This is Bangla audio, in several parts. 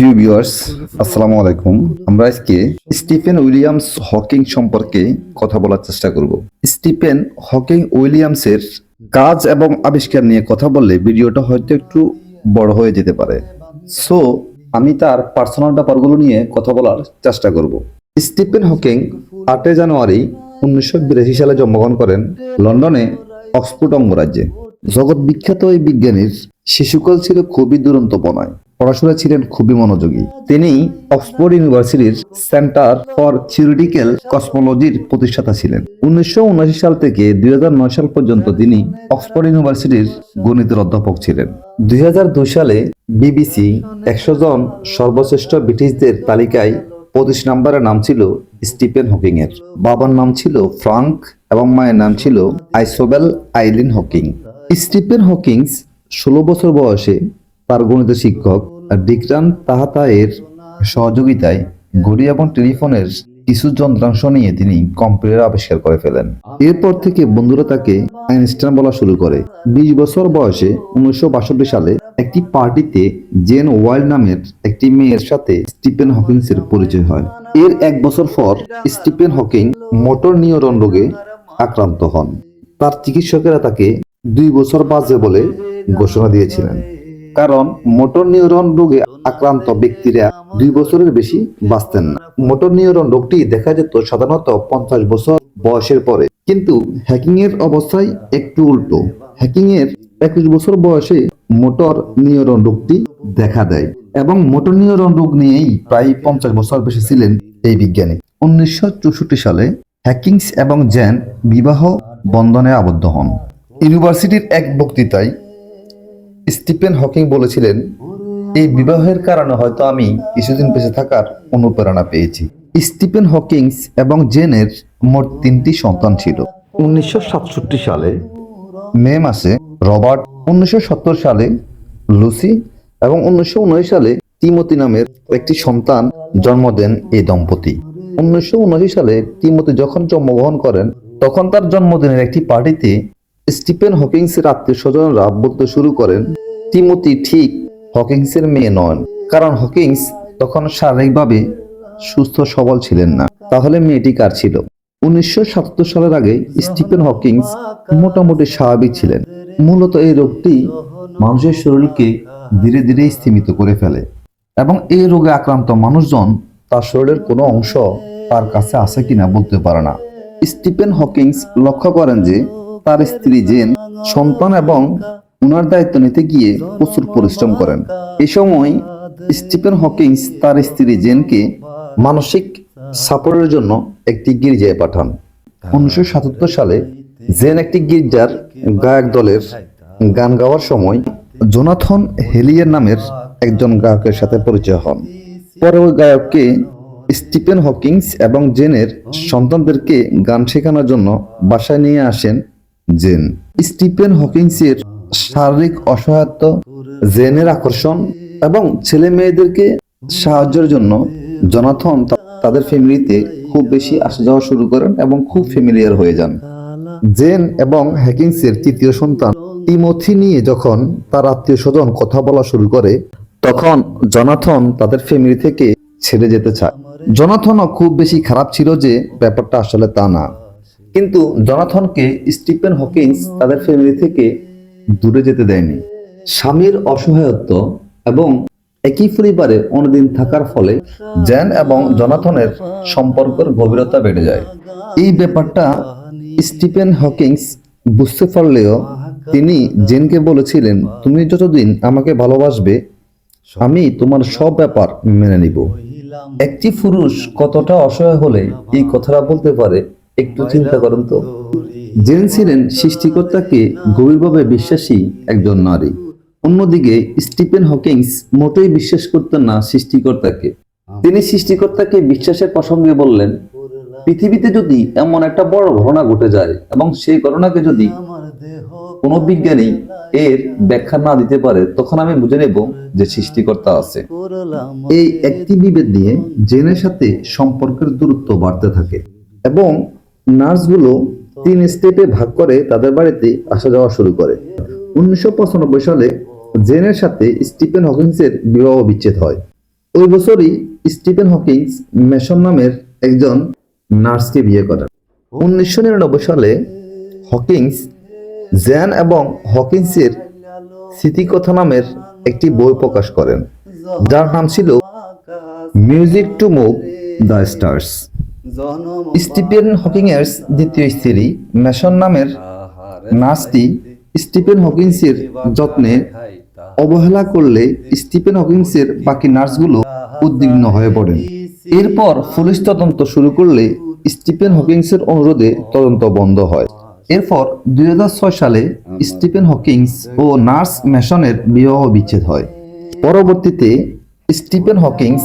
প্রিয় ভিউয়ার্স, আসসালামু আলাইকুম। আমরা আজকে স্টিফেন উইলিয়ামস হকিং সম্পর্কে কথা বলার চেষ্টা করব। স্টিফেন হকিং উইলিয়ামসের কাজ এবং আবিষ্কার নিয়ে কথা বললে ভিডিওটা হয়তো একটু বড় হয়ে যেতে পারে। সো আমি তার পার্সোনাল ব্যাপারগুলো নিয়ে কথা বলার চেষ্টা করব। স্টিফেন হকিং আটই জানুয়ারি উনিশশো বিরাশি সালে জন্মগ্রহণ করেন লন্ডনে অক্সফোর্ড অঙ্গরাজ্যে। জগৎ বিখ্যাত এই বিজ্ঞানীর শিশুকাল ছিল খুবই দুরন্ত দুরন্তপনায় পড়াশোনা ছিলেন খুবই মনোযোগী। তিনি অক্সফোর্ড ইউনিভার্সিটির সেন্টার ফর থিওরিটিক্যাল কসমোলজির প্রতিষ্ঠাতা ছিলেন। উনিশশো সাল থেকে দুই হাজার নয় সাল পর্যন্ত তিনি অক্সফোর্ড ইউনিভার্সিটির গণিতের অধ্যাপক ছিলেন। দুই হাজার দুই সালে বিবিসি একশো জন সর্বশ্রেষ্ঠ ব্রিটিশদের তালিকায় পঁচিশ নম্বরের নাম ছিল স্টিফেন হকিং এর বাবার নাম ছিল ফ্রাঙ্ক এবং মায়ের নাম ছিল Isobel Eileen Hawking. Stephen Hawkings ষোলো বছর বয়সে তার শিক্ষক ডিকরান তাহাতা এর সহযোগিতায় ঘড়ি এবং টেলিফোনের কিছু যন্ত্রাংশ নিয়ে তিনি কম্পিউটার আবিষ্কার করে ফেলেন। এরপর থেকে বন্ধুরা তাকে আইনস্টাইন বলা শুরু করে। বিশ বছর বয়সে উনিশশো সালে একটি পার্টিতে জেন ওয়াইল্ড নামের একটি মেয়ের সাথে স্টিফেন হকিংসের পরিচয় হয়। এর এক বছর পর স্টিফেন হকিং মোটর নিউরন রোগে আক্রান্ত হন। তার চিকিৎসকেরা তাকে দুই বছর বাজে বলে ঘোষণা দিয়েছিলেন। কারণ মোটর নিউরন রোগে আক্রান্ত ব্যক্তিরা দুই বছরের বেশি বাঁচতেন না। মোটর নিউরন রোগটি দেখা যেত সাধারণত পঞ্চাশ বছর বয়সের পরে। কিন্তু হ্যাকিং এর অবস্থায় একটু উল্টো। হ্যাকিং এর একুশ বছর বয়সে মোটর নিউরন রোগটি দেখা দেয় এবং মোটর নিউরন রোগ নিয়েই প্রায় পঞ্চাশ বছর বেশি ছিলেন এই বিজ্ঞানী। উনিশশো চৌষট্টি সালে হ্যাকিংস এবং জ্যান বিবাহ বন্ধনে আবদ্ধ হন। ইউনিভার্সিটির এক বক্তৃতায় স্টিফেন হকিং বলেছিলেন এই বিবাহের কারণে হয়তো আমি কিছুদিন বেঁচে থাকার অনুপ্রেরণা পেয়েছি। স্টিফেন হকিংস এবং জেনের মোট তিনটি সন্তান ছিল। উনিশশো সাতষট্টি সালে মে মাসে রবার্ট উনিশশো সত্তর সালে লুসি এবং উনিশশো সালে তিমতি নামের একটি সন্তান জন্ম দেন এই দম্পতি। উনিশশো সালে তিমতি যখন জন্মগ্রহণ করেন তখন তার জন্মদিনের একটি পার্টিতে স্টিফেন হকিংসের আত্মীয় স্বজনরা বলতে শুরু করেন তিমতি ঠিক হকিংসের মেয়ে নন, কারণ হকিংস তখন শারীরিকভাবে সুস্থ সবল ছিলেন না। তাহলে মেয়েটি কার ছিল? উনিশশো সালের আগে স্টিফেন হকিংস মোটামুটি স্বাভাবিক ছিলেন। মূলত এই রোগটি মানুষের শরীরকে ধীরে ধীরে স্থিমিত করে ফেলে এবং এই রোগে আক্রান্ত মানুষজন তার শরীরের কোনো অংশ তার কাছে আছে কিনা বলতে পারে না। স্টিফেন হকিংস লক্ষ্য করেন যে তার স্ত্রী জেন, সন্তান এবং উনার দায়িত্ব নিতে গিয়ে প্রচুর পরিশ্রম করেন। এই সময় স্টিফেন হকিংস তার স্ত্রী জেনকে মানসিক সাপোর্টের জন্য একটি গির্জায় পাঠান। উনিশশো সাতাত্তর সালে জেন একটি গির্জার গায়ক দলের গান গাওয়ার সময় জোনাথন হেলিয়ার নামের একজন গায়কের সাথে পরিচয় হন। পরে ওই গায়ককে স্টিফেন হকিংস এবং জেনের সন্তানদেরকে গান শেখানোর জন্য বাসায় নিয়ে আসেন জেন। স্টিফেন হকিংসের শারীরিক অসহায়ত্ব, জেনের আকর্ষণ এবং ছেলে মেয়েদেরকে সাহায্যের জন্য জনাথন তাদের ফ্যামিলিতে খুব বেশি আসা যাওয়া শুরু করেন এবং খুব ফ্যামিলিয়ার হয়ে যান। জেন এবং হ্যাকিংসের তৃতীয় সন্তান টিমোথি নিয়ে যখন তার আত্মীয় স্বজন কথা বলা শুরু করে, তখন জনাথন তাদের ফ্যামিলি থেকে ছেড়ে যেতে চায়। জনাথনও খুব বেশি খারাপ ছিল যে ব্যাপারটা আসলে তা না। কিন্তু জনাথনকে স্টিফেন হকিন্স তাদের ফ্যামিলি থেকে দূরে যেতে দেয়নি। স্বামীর অসহায়ত্ব এবং একই পরিবারে অনেকদিন থাকার ফলে জ্যান এবং জনাথনের সম্পর্কের গভীরতা বেড়ে যায়। এই ব্যাপারটা স্টিফেন হকিংস বুঝতে পারলেও তিনি জেনকে বলেছিলেন, তুমি যতদিন আমাকে ভালোবাসবে, আমি তোমার সব ব্যাপার মেনে নিব। একটি পুরুষ কতটা অসহায় হলে এই কথাটা বলতে পারে একটু চিন্তা করেন তো। জেন ছিলেন সৃষ্টিকর্তাকে গভীরভাবে বিশ্বাসী একজন নারী। অন্যদিকে, স্টিফেন হকিংস মোটেই বিশ্বাস করতেন না সৃষ্টিকর্তাকে। তিনি সৃষ্টিকর্তাকে বিশ্বাসের প্রসঙ্গে বললেন, পৃথিবীতে যদি এমন একটা বড় ঘটনা ঘটে যায় এবং সেই ঘটনাকে যদি কোনো বিজ্ঞানী এর ব্যাখ্যা না দিতে পারে, তখন আমি বুঝে নেব যে সৃষ্টিকর্তা আছে। এই একটি বিভেদ নিয়ে জেনের সাথে সম্পর্কের দূরত্ব বাড়তে থাকে এবং নার্সগুলো তিন স্টেপে ভাগ করে তাদের বাড়িতে আসা যাওয়া শুরু করে। উনিশশো পঁচানব্বই সালে জেনের সাথে স্টিফেন হকিংসের বিবাহ বিচ্ছেদ হয়। ওই বছরই স্টিফেন হকিংস মেশন নামের একজন নার্সকে বিয়ে করেন। উনিশশো নিরানব্বই সালে হকিংস জ্যান এবং হকিংসের স্মৃতিকথা নামের একটি বই প্রকাশ করেন, যার নাম ছিল music to move the stars Stephen Hawking এর দ্বিতীয় স্ত্রী মেশন নামের নার্সটি স্টিফেন হকিংসের যত্নে অবহেলা করলে স্টিফেন হকিংসের বাকি নার্সগুলো উদ্বিগ্ন হয়ে পড়েন। এরপর পুলিশ তদন্ত শুরু করলে স্টিফেন হকিংসের অনুরোধে তদন্ত বন্ধ হয়। এরপর দুই হাজার ছয় সালে স্টিফেন হকিংস ও নার্স মেশনের বিবাহ বিচ্ছেদ হয়। পরবর্তীতে স্টিফেন হকিংস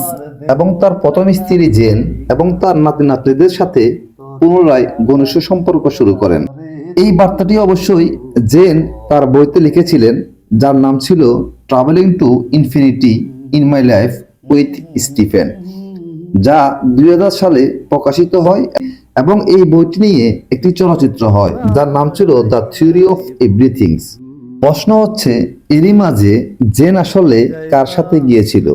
এবং তার প্রথম স্ত্রী জেন এবং তার নাতি নাতনিদের সাথে পুনরায় ঘনিষ্ঠ সম্পর্ক শুরু করেন। এই বার্তাটি অবশ্যই জেন তার বইতে লিখেছিলেন, যার নাম ছিল travelling to infinity in my life with Stephen যা দুই হাজার সালে প্রকাশিত হয় এবং এই বইটি নিয়ে একটি চলচ্চিত্র হয়, যার নাম ছিল দ্য থিওরি অফ এভরিথিংস প্রশ্ন হচ্ছে, এরই মাঝে জেন আসলে কার সাথে গিয়েছিল?